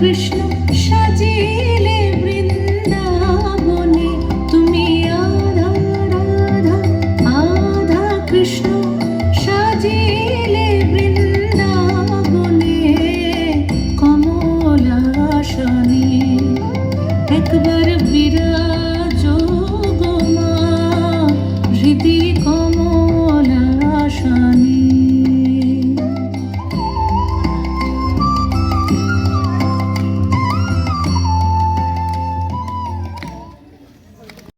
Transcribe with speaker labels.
Speaker 1: 对。